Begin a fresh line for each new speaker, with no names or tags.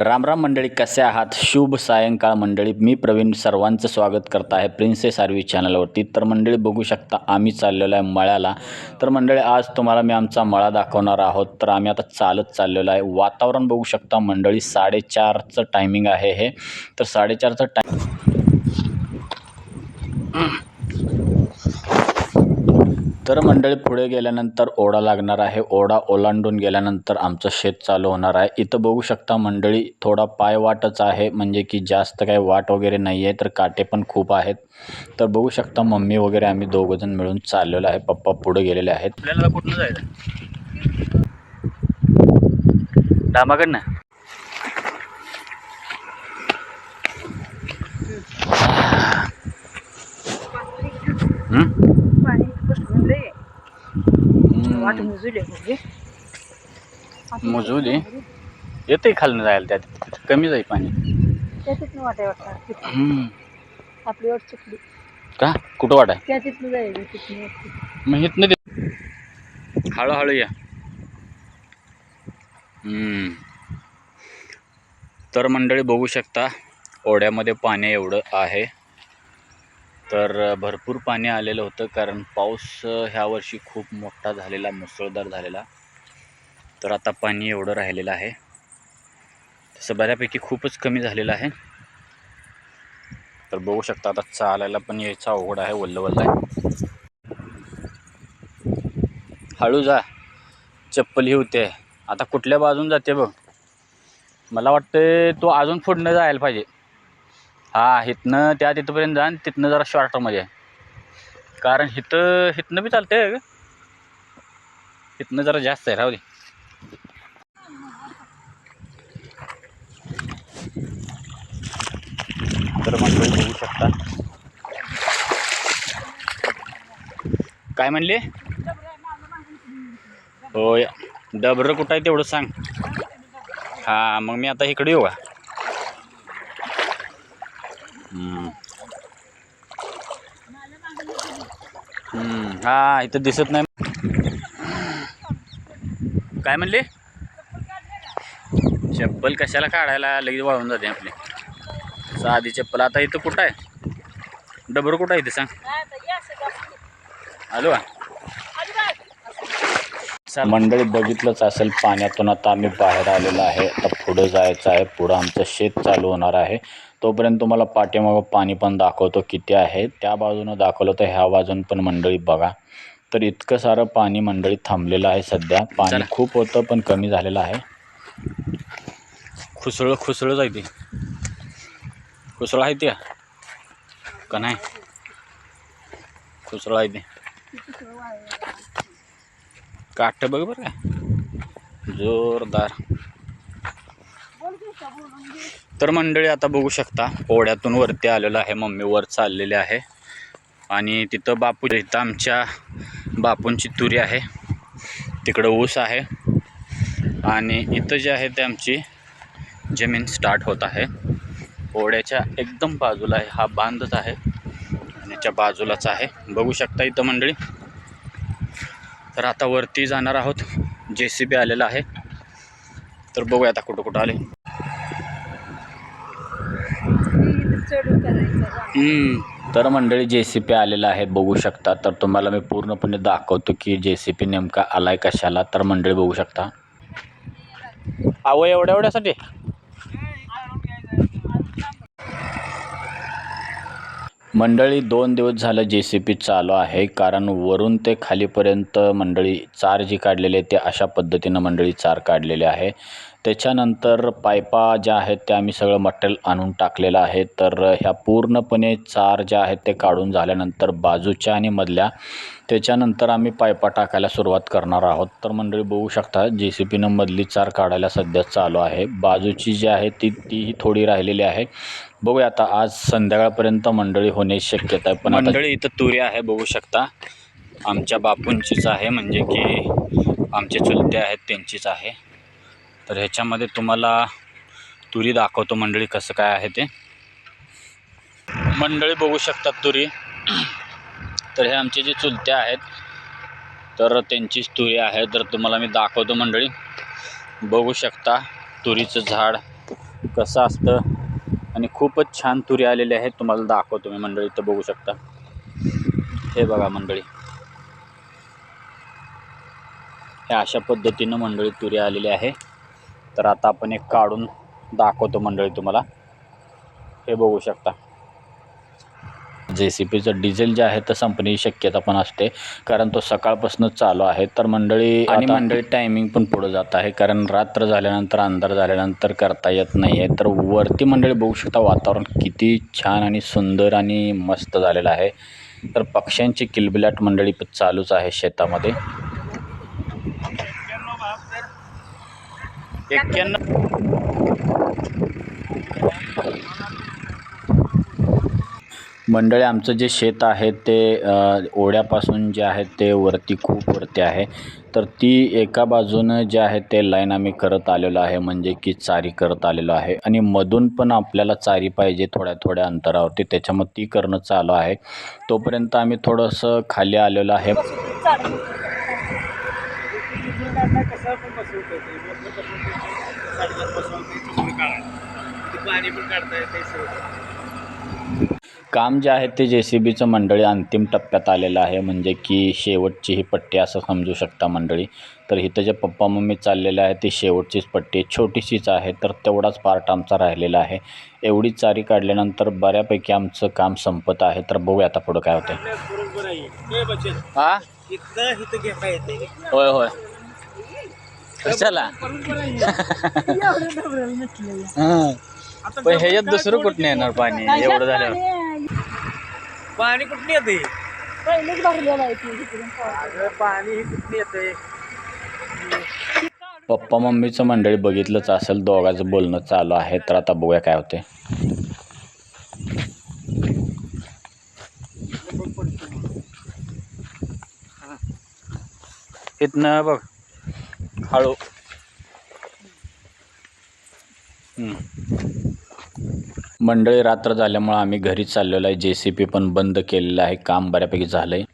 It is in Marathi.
राम राम मंडळी कसे आहात? शुभ सायंकाळ मंडळी. मी प्रवीण सर्वांचं स्वागत करत आहे प्रिन्सेस आरवी चॅनलवरती. तर मंडळी बघू शकता आम्ही चाललेलो आहे मळ्याला. तर मंडळी आज तुम्हाला मी आमचा मळा दाखवणार आहोत. तर आम्ही आता चालत चाललेलो आहे. वातावरण बघू शकता मंडळी साडेचारचं टायमिंग आहे हे. तर साडेचारचं टाय तर मंडळी पुढे गेल्यानंतर ओढा लागणार आहे. ओढा ओलांडून गेल्यानंतर आमचं शेत चालू होणार आहे. इथं बघू शकता मंडळी थोडा पाय वाटच आहे. म्हणजे की जास्त काही वाट वगैरे नाही आहे तर काटे पण खूप आहेत. तर बघू शकता मम्मी वगैरे आम्ही दोघंजण मिळून चाललेलो आहे. पप्पा पुढे गेलेले आहेत. आपल्याला कुठलं जायचं? डामाकडनं हं?
पाणी बसलं लय वाट मुजले
मोजू दे येते खालनं जायला त्यात कमी जाईल पाणी.
वाटाय वाटतं
हं.
आपली वाट चुकली
का? कुठं वाट आहे
त्या तिथनं वरती.
मग हळूहळू या. हम्म. तर मंडळी बघू शकता ओढ्यामध्ये पाणी एवढं आहे. तर भरपूर पाणी आलेलं होतं कारण पाऊस ह्या वर्षी खूप मोठा झालेला मुसळधार झालेला. तर आता पाणी एवढं राहिलेलं आहे. तसं बऱ्यापैकी खूपच कमी झालेलं आहे. तर बघू शकता आता चालायला पण यायचा अवघड आहे वल्ल वल्ल आहे हळू जा. चप्पल ही होते. आता कुठल्या बाजून जाते बघ. मला वाटतं तो अजून पुढनं जायला पाहिजे. हा इथनं त्या तिथपर्यंत जा आणि तिथनं जरा शॉर्टमध्ये आहे कारण इथं इथनं बी चालतंय ग. इथनं जरा जास्त आहे राहू दे. तर मग बघू शकता. काय म्हणले? होय. डबरं कुठं आहे तेवढं सांग. हां मग मी आता इकडे येऊ का? हा इथं दिसत नाही. काय म्हणले? चप्पल कशाला काढायला लगेच वाळून जाते आपली. साधी चप्पल. आता इथं कुठं आहे? डबर कुठं आहे इथे सांग. हॅलो मंडळी बघितलंच असेल पाण्यातून आता आम्ही बाहेर आलेलो आहे. आता पुढं जायचं आहे. पुढं आमचं शेत चालू होणार आहे. तोपर्यंत तुम्हाला पाठीमागं पाणी पण दाखवतो किती आहे. त्या बाजूनं दाखवलं तर ह्या बाजून पण मंडळी बघा. तर इतकं सारं पाणी मंडळी थांबलेलं आहे सध्या. पाणी खूप होतं पण कमी झालेलं आहे. खुसळं खुसळं जायते खुसळं आहे ते का नाही? खुसळं आहे ते. काठ बघ बरं का. जोरदार. तर मंडळी आता बघू शकता पोड्यातून वरती आलेलं आहे मम्मी वर चाललेले आहे. आणि तिथं बापू इथं आमच्या बापूंची तुरी आहे. तिकडं ऊस आहे. आणि इथं जे आहे ते आमची जमीन स्टार्ट होत आहे. पोड्याच्या एकदम बाजूला आहे हा बांधच आहे. आणि याच्या बाजूलाच आहे. बघू शकता इथं मंडळी तर आता वरती जाणार आहोत. जे सी बी आलेला आहे. तर बघूया आता कुठं कुठं आले. तर मंडळी जे सी पी आलेला आहे बघू शकता. तर तुम्हाला मी पूर्णपणे दाखवतो की जे सी पी नेमका आलाय कशाला. तर मंडळी बघू शकता. अहो एवढ्या एवढ्यासाठी? मंडळी दोन दिवस झालं जे सी पी चालू आहे. कारण वरून ते खालीपर्यंत मंडळी चार जी काढलेली आहे ते अशा पद्धतीनं मंडळी चार काढलेले आहे. त्याच्यानंतर पायपा ज्या आहेत त्या आम्ही सगळं मटेरियल आणून टाकलेलं आहे. तर ह्या पूर्णपणे चार ज्या आहेत ते काढून झाल्यानंतर बाजूच्या आणि मधल्या त्याच्यानंतर आम्ही पायपा टाकायला सुरुवात करणार आहोत. तर मंडळी बघू शकता जे सी पीनं मधली चार काढायला सध्या चालू आहे. बाजूची जी आहे ती तीही थोडी राहिलेली आहे. बघूया आता आज संध्याकाळपर्यंत मंडळी होण्याची शक्यता आहे. पण मंडळी इथं तुरी आहे बघू शकता. आमच्या बापूंचीच आहे म्हणजे की आमचे चुलते आहेत त्यांचीच आहे. तर ह्याच्यामध्ये तुम्हाला तुरी दाखवतो मंडळी कसं काय आहे ते. मंडळी बघू शकतात तुरी. तर हे आमचे जे चुलते आहेत तर त्यांचीच तुरी आहे. तर तुम्हाला मी दाखवतो मंडळी. बघू शकता तुरीचं झाड कसं असतं. आणि खूपच छान तुरी आलेली आहेत तुम्हाला दाखवतो मी मंडळी तर बघू शकता. हे बघा मंडळी. हे अशा पद्धतीनं मंडळी तुरी आलेली आहे. तर आता आपण एक काढून दाखवतो मंडळी तुम्हाला. हे बघू शकता. जे सी पीचं डिझेल जे आहे तर संपण्याची शक्यता पण असते. कारण तो सकाळपासूनच चालू आहे. तर मंडळी आणि मंडळी टायमिंग पण पुढं जात आहे. कारण रात्र झाल्यानंतर अंधार झाल्यानंतर करता येत नाही आहे तर वरती मंडळी बघू शकता वातावरण किती छान आणि सुंदर आणि मस्त झालेलं आहे. तर पक्ष्यांची किलबिलाट मंडळी पण चालूच आहे शेतामध्ये. एक्क्याण्णव. मंडळी आमचं जे शेत आहे ते ओढ्यापासून जे आहे ते वरती खूप वरती आहे. तर ती एका बाजूनं जे आहे ते लाईन आम्ही करत आलेलो आहे म्हणजे की चारी करत आलेलो आहे. आणि मधून पण आपल्याला चारी पाहिजे थोड्या थोड्या अंतरावरती त्याच्यामुळे ती करणं चालू आहे. तोपर्यंत आम्ही थोडंसं खाली आलेलो आहे.
पाणी पण काढता येते
काम जे आहे ते जे सी बीचं मंडळी अंतिम टप्प्यात आलेलं आहे. म्हणजे की शेवटची ही पट्टी असं समजू शकता मंडळी. तर इथं जे पप्पा मम्मी चाललेलं आहे ती शेवटचीच पट्टी छोटीशीच आहे तर तेवढाच पार्ट आमचा राहिलेला आहे. एवढी चारी काढल्यानंतर बऱ्यापैकी आमचं काम संपत आहे. तर बघूया आता पुढं काय होतं
हे
होय होय. कशाला? पण ह्याच्यात दुसरं कुठं येणार पाणी? एवढं झालं.
पाणी कुठून येते
पहिलेच भरलेलं आहे
पाणी येते
पप्पा मम्मीचं मंडळी बघितलंच असेल दोघांचं बोलणं चालू आहे तर आता बघूया काय होते इथनं बघ. हळू. मंडळी रात्र झाल्यामुळं आम्ही घरी चाललेलो आहे. जे सी पी पण बंद केलेलं आहे. काम बऱ्यापैकी झालं आहे